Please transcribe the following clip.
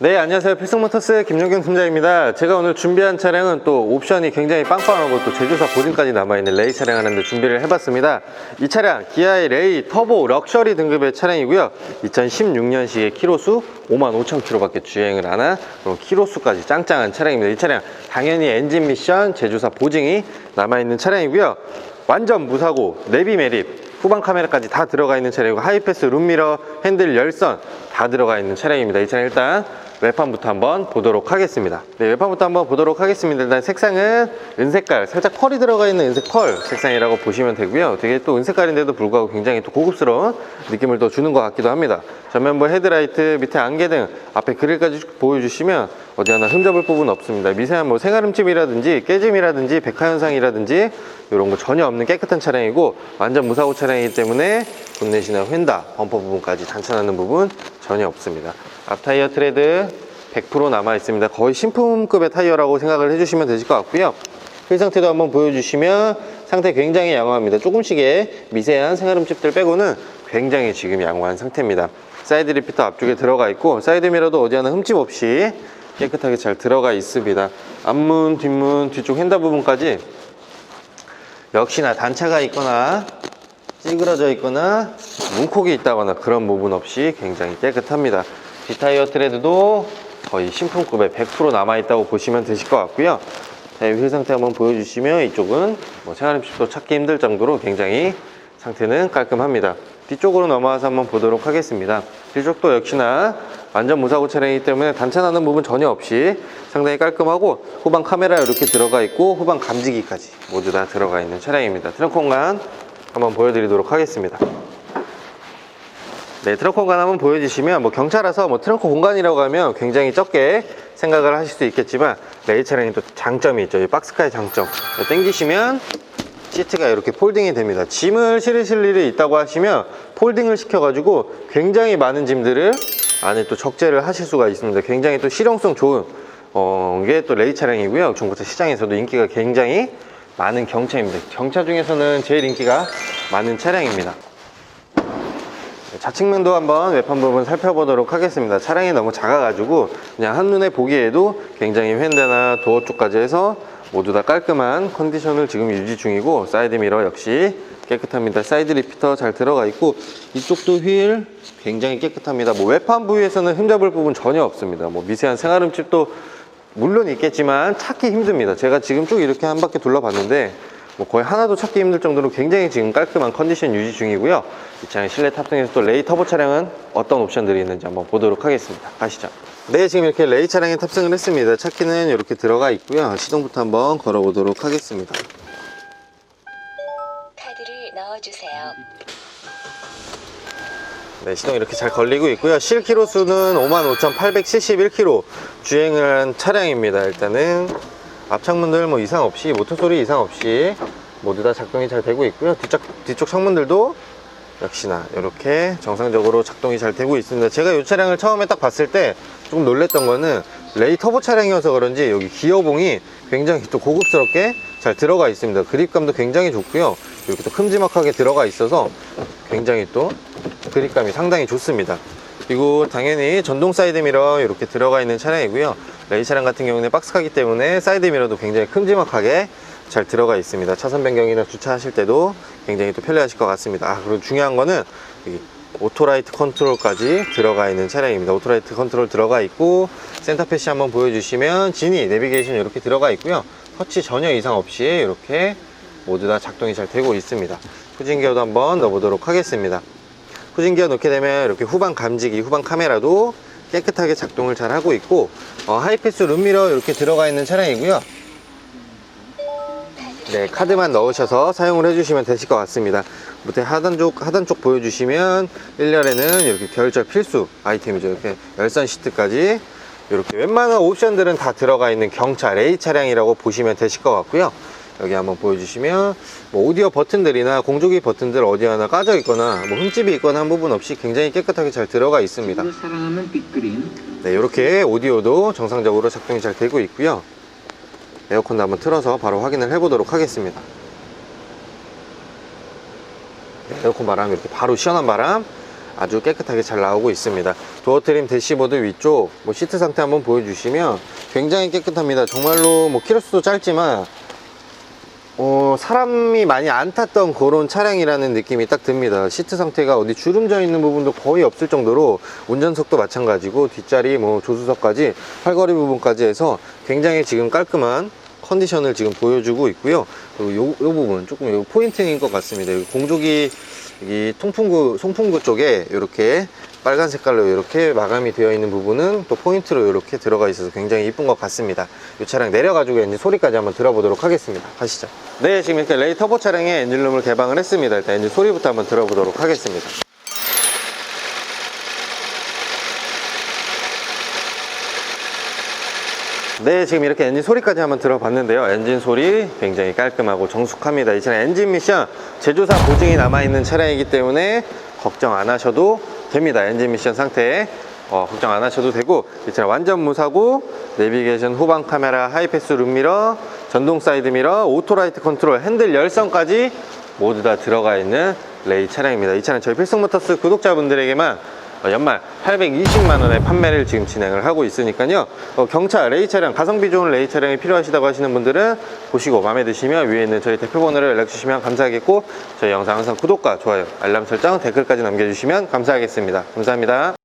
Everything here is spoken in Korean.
네, 안녕하세요. 필승모터스 김용경 팀장입니다. 제가 오늘 준비한 차량은 또 옵션이 굉장히 빵빵하고 또 제조사 보증까지 남아있는 레이 차량 하는데 준비를 해봤습니다. 이 차량, 기아의 레이 터보 럭셔리 등급의 차량이고요. 2016년식의 키로수 55,000km밖에 주행을 안한 그런 키로수까지 짱짱한 차량입니다. 이 차량 당연히 엔진 미션 제조사 보증이 남아있는 차량이고요. 완전 무사고, 내비 매립, 후방 카메라까지 다 들어가 있는 차량이고 하이패스 룸미러 핸들 열선 다 들어가 있는 차량입니다 이 차량 일단 외판부터 한번 보도록 하겠습니다. 네 외판부터 한번 보도록 하겠습니다. 일단 색상은 은색깔 살짝 펄이 들어가 있는 은색 펄 색상이라고 보시면 되고요. 되게 또 은색깔인데도 불구하고 굉장히 또 고급스러운 느낌을 또 주는 것 같기도 합니다. 전면부 헤드라이트 밑에 안개등 앞에 그릴까지 쭉 보여주시면 어디 하나 흠잡을 부분 없습니다. 미세한 뭐 생활음집이라든지 깨짐이라든지 백화현상이라든지 이런 거 전혀 없는 깨끗한 차량이고 완전 무사고 차량이기 때문에 본넷이나 휀다 범퍼 부분까지 단차나는 부분 전혀 없습니다. 앞 타이어 트레드 100% 남아 있습니다. 거의 신품급의 타이어라고 생각을 해주시면 되실 것 같고요. 휠 상태도 한번 보여주시면 상태 굉장히 양호합니다. 조금씩의 미세한 생활음집들 빼고는 굉장히 지금 양호한 상태입니다. 사이드 리피터 앞쪽에 들어가 있고 사이드 미러도 어디 하나 흠집 없이 깨끗하게 잘 들어가 있습니다. 앞문 뒷문 뒤쪽 핸다 부분까지 역시나 단차가 있거나 찌그러져 있거나 문콕이 있다거나 그런 부분 없이 굉장히 깨끗합니다. 뒷타이어 트레드도 거의 신품급의 100% 남아있다고 보시면 되실 것 같고요. 타이어 휠 상태 한번 보여주시면 이쪽은 뭐 생활음식도 찾기 힘들 정도로 굉장히 상태는 깔끔합니다. 뒤쪽으로 넘어와서 한번 보도록 하겠습니다. 뒤쪽도 역시나 완전 무사고 차량이기 때문에 단차 나는 부분 전혀 없이 상당히 깔끔하고 후방 카메라 이렇게 들어가 있고 후방 감지기까지 모두 다 들어가 있는 차량입니다. 트렁크 공간 한번 보여드리도록 하겠습니다 네, 트렁크 공간 한번 보여주시면 뭐 경차라서 뭐 트렁크 공간이라고 하면 굉장히 적게 생각을 하실 수 있겠지만 레이 차량이 또 장점이 있죠. 이 박스카의 장점. 당기시면 시트가 이렇게 폴딩이 됩니다. 짐을 실으실 일이 있다고 하시면 폴딩을 시켜 가지고 굉장히 많은 짐들을 안에 또 적재를 하실 수가 있습니다. 굉장히 또 실용성 좋은 어, 게 또 레이 차량이고요. 중고차 시장에서도 인기가 굉장히 많은 경차입니다. 경차 중에서는 제일 인기가 많은 차량입니다. 네, 좌측면도 한번 외판 부분 살펴보도록 하겠습니다. 차량이 너무 작아가지고 그냥 한눈에 보기에도 굉장히 휀다나 도어 쪽까지 해서 모두 다 깔끔한 컨디션을 지금 유지 중이고 사이드 미러 역시 깨끗합니다. 사이드 리피터 잘 들어가 있고 이쪽도 휠 굉장히 깨끗합니다. 뭐 외판 부위에서는 흠잡을 부분 전혀 없습니다. 뭐 미세한 생활음집도 물론 있겠지만 찾기 힘듭니다. 제가 지금 쭉 이렇게 한 바퀴 둘러봤는데 뭐 거의 하나도 찾기 힘들 정도로 굉장히 지금 깔끔한 컨디션 유지 중이고요. 이 차량 실내 탑승에서 또 레이 터보 차량은 어떤 옵션들이 있는지 한번 보도록 하겠습니다. 가시죠. 네, 지금 이렇게 레이 차량에 탑승을 했습니다. 차키는 이렇게 들어가 있고요. 시동부터 한번 걸어보도록 하겠습니다. 카드를 넣어주세요. 네, 시동 이렇게 잘 걸리고 있고요. 실 키로 수는 55,871km 주행을 한 차량입니다. 일단은 앞 창문들 뭐 이상 없이 모터 소리 이상 없이 모두 다 작동이 잘 되고 있고요. 뒤쪽 뒤쪽 창문들도 역시나 이렇게 정상적으로 작동이 잘 되고 있습니다. 제가 이 차량을 처음에 딱 봤을 때 조금 놀랬던 거는 레이 터보 차량이어서 그런지 여기 기어봉이 굉장히 또 고급스럽게 잘 들어가 있습니다. 그립감도 굉장히 좋고요. 이렇게 또 큼지막하게 들어가 있어서 굉장히 또 그립감이 상당히 좋습니다. 그리고 당연히 전동 사이드 미러 이렇게 들어가 있는 차량이고요. 레이 차량 같은 경우는 박스카기 때문에 사이드 미러도 굉장히 큼지막하게 잘 들어가 있습니다. 차선 변경이나 주차하실 때도 굉장히 또 편리하실 것 같습니다. 아, 그리고 중요한 거는 오토라이트 컨트롤까지 들어가 있는 차량입니다. 오토라이트 컨트롤 들어가 있고 센터 패시 한번 보여주시면 지니 내비게이션 이렇게 들어가 있고요. 터치 전혀 이상 없이 이렇게 모두 다 작동이 잘 되고 있습니다. 후진 기어도 한번 넣어보도록 하겠습니다. 후진 기어 넣게 되면 이렇게 후방 감지기, 후방 카메라도 깨끗하게 작동을 잘 하고 있고 어, 하이패스 룸미러 이렇게 들어가 있는 차량이고요. 네, 카드만 넣으셔서 사용을 해주시면 되실 것 같습니다. 밑에 하단 쪽, 하단 쪽 보여주시면 1열에는 이렇게 겨울철 필수 아이템이죠. 이렇게 열선 시트까지 이렇게 웬만한 옵션들은 다 들어가 있는 경차 레이 차량이라고 보시면 되실 것 같고요. 여기 한번 보여주시면 뭐 오디오 버튼들이나 공조기 버튼들 어디 하나 까져 있거나 뭐 흠집이 있거나 한 부분 없이 굉장히 깨끗하게 잘 들어가 있습니다. 네, 이렇게 오디오도 정상적으로 작동이 잘 되고 있고요. 에어컨도 한번 틀어서 바로 확인을 해 보도록 하겠습니다. 네, 에어컨 바람 이렇게 바로 시원한 바람 아주 깨끗하게 잘 나오고 있습니다. 도어 트림 대시보드 위쪽 뭐 시트 상태 한번 보여주시면 굉장히 깨끗합니다. 정말로 뭐 키로수도 짧지만 어, 사람이 많이 안 탔던 그런 차량이라는 느낌이 딱 듭니다. 시트 상태가 어디 주름져 있는 부분도 거의 없을 정도로 운전석도 마찬가지고 뒷자리 뭐 조수석까지 팔걸이 부분까지 해서 굉장히 지금 깔끔한 컨디션을 지금 보여주고 있고요. 그리고 요, 요 부분 조금 요 포인트인 것 같습니다. 이 공조기 이 통풍구 송풍구 쪽에 이렇게 빨간 색깔로 이렇게 마감이 되어 있는 부분은 또 포인트로 이렇게 들어가 있어서 굉장히 이쁜 것 같습니다. 이 차량 내려가지고 엔진 소리까지 한번 들어보도록 하겠습니다. 가시죠. 네, 지금 이렇게 레이 터보 차량의 엔진룸을 개방을 했습니다. 일단 엔진 소리부터 한번 들어보도록 하겠습니다. 네, 지금 이렇게 엔진 소리까지 한번 들어봤는데요. 엔진 소리 굉장히 깔끔하고 정숙합니다. 이 차량 엔진 미션 제조사 보증이 남아있는 차량이기 때문에 걱정 안 하셔도 됩니다. 엔진 미션 상태 어, 걱정 안 하셔도 되고 이 차량 완전 무사고 내비게이션 후방 카메라 하이패스 룸미러 전동 사이드 미러 오토라이트 컨트롤 핸들 열선까지 모두 다 들어가 있는 레이 차량입니다. 이 차량 저희 필승모터스 구독자분들에게만 어, 연말 820만 원의 판매를 지금 진행을 하고 있으니까요. 어, 경차 레이 차량, 가성비 좋은 레이 차량이 필요하시다고 하시는 분들은 보시고 마음에 드시면 위에 있는 저희 대표 번호를 연락 주시면 감사하겠고 저희 영상 항상 구독과 좋아요, 알람 설정, 댓글까지 남겨주시면 감사하겠습니다. 감사합니다.